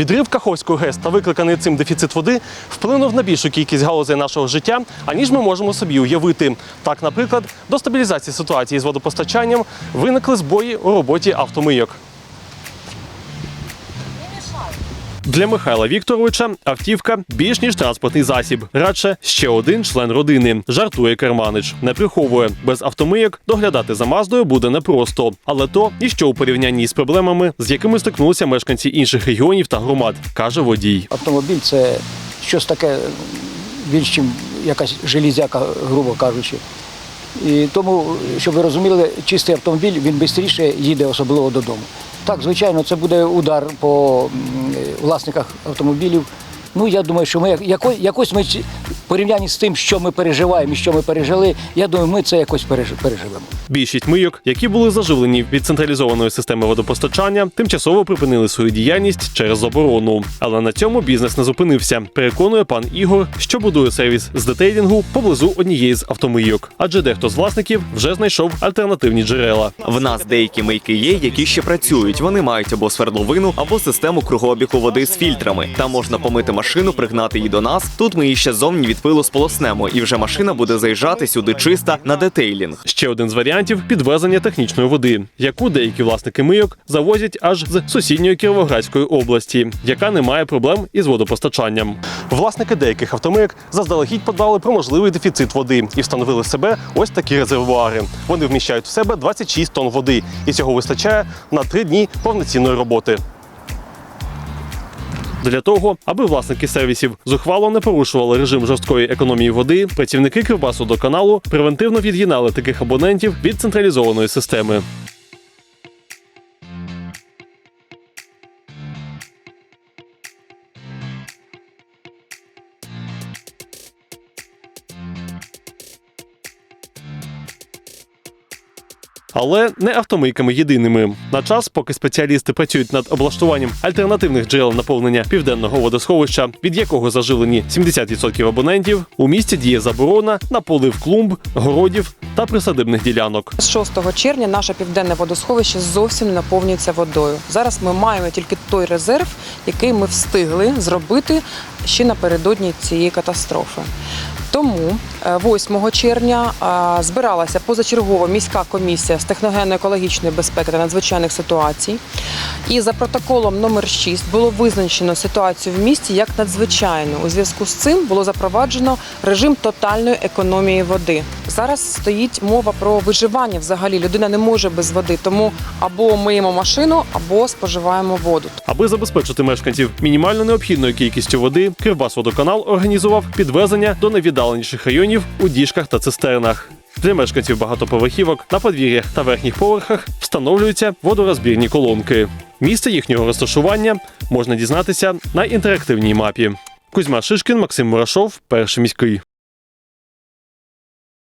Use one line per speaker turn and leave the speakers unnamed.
Підрив Каховської ГЕС та викликаний цим дефіцит води вплинув на більшу кількість галузей нашого життя, аніж ми можемо собі уявити. Так, наприклад, до стабілізації ситуації з водопостачанням виникли збої у роботі автомийок. Для Михайла Вікторовича автівка більш ніж транспортний засіб. Радше ще один член родини. Жартує керманич. Не приховує. Без автомийок доглядати за маздою буде непросто. Але то і що у порівнянні з проблемами, з якими стикнулися мешканці інших регіонів та громад, каже водій.
Автомобіль це щось таке більш ніж якась железяка, грубо кажучи. І тому, щоб ви розуміли, чистий автомобіль він швидше їде, особливо додому. Так, звичайно, це буде удар по власниках автомобілів. Ну, я думаю, що ми як- якось ми порівнянні з тим, що ми переживаємо і що ми пережили, я думаю, ми це якось переживемо.
Більшість мийок, які були заживлені від централізованої системи водопостачання, тимчасово припинили свою діяльність через заборону. Але на цьому бізнес не зупинився. Переконує пан Ігор, що будує сервіс з детейлінгу поблизу однієї з автомийок. Адже дехто з власників вже знайшов альтернативні джерела.
В нас деякі мийки є, які ще працюють. Вони мають або свердловину, або систему кругообігу води з фільтрами. Там можна помити машину, пригнати її до нас. Тут ми її ще зовні від пилу сполоснемо, і вже машина буде заїжджати сюди чиста на детейлінг.
Ще один з варіантів підвезення технічної води, яку деякі власники мийок завозять аж з сусідньої Кіровоградської області, яка не має проблем із водопостачанням. Власники деяких автомийок заздалегідь подбали про можливий дефіцит води і встановили себе ось такі резервуари. Вони вміщають в себе 26 тонн води, і цього вистачає на три дні повноцінної роботи. Для того, аби власники сервісів зухвало не порушували режим жорсткої економії води, працівники Кривбасу превентивно від'єднали таких абонентів від централізованої системи. Але не автомийками єдиними. На час, поки спеціалісти працюють над облаштуванням альтернативних джерел наповнення південного водосховища, від якого заживлені 70% абонентів, у місті діє заборона на полив клумб, городів та присадибних ділянок.
З 6 червня наше південне водосховище зовсім не наповнюється водою. Зараз ми маємо тільки той резерв, який ми встигли зробити ще напередодні цієї катастрофи. Тому е, 8 червня е, збиралася позачергова міська комісія з техногенно-екологічної безпеки та надзвичайних ситуацій. І за протоколом номер 6 було визначено ситуацію в місті як надзвичайну. У зв'язку з цим було запроваджено режим тотальної економії води. Зараз стоїть мова про виживання. Взагалі людина не може без води, тому або миємо машину, або споживаємо воду.
Аби забезпечити мешканців мінімально необхідною кількістю води, Кривбасводоканал організував підвезення до найвіддаленіших районів у діжках та цистернах. Для мешканців багатоповерхівок на подвір'ях та верхніх поверхах встановлюються водорозбірні колонки. Місце їхнього розташування можна дізнатися на інтерактивній мапі. Кузьма Шишкін, Максим Мурашов, перший міський.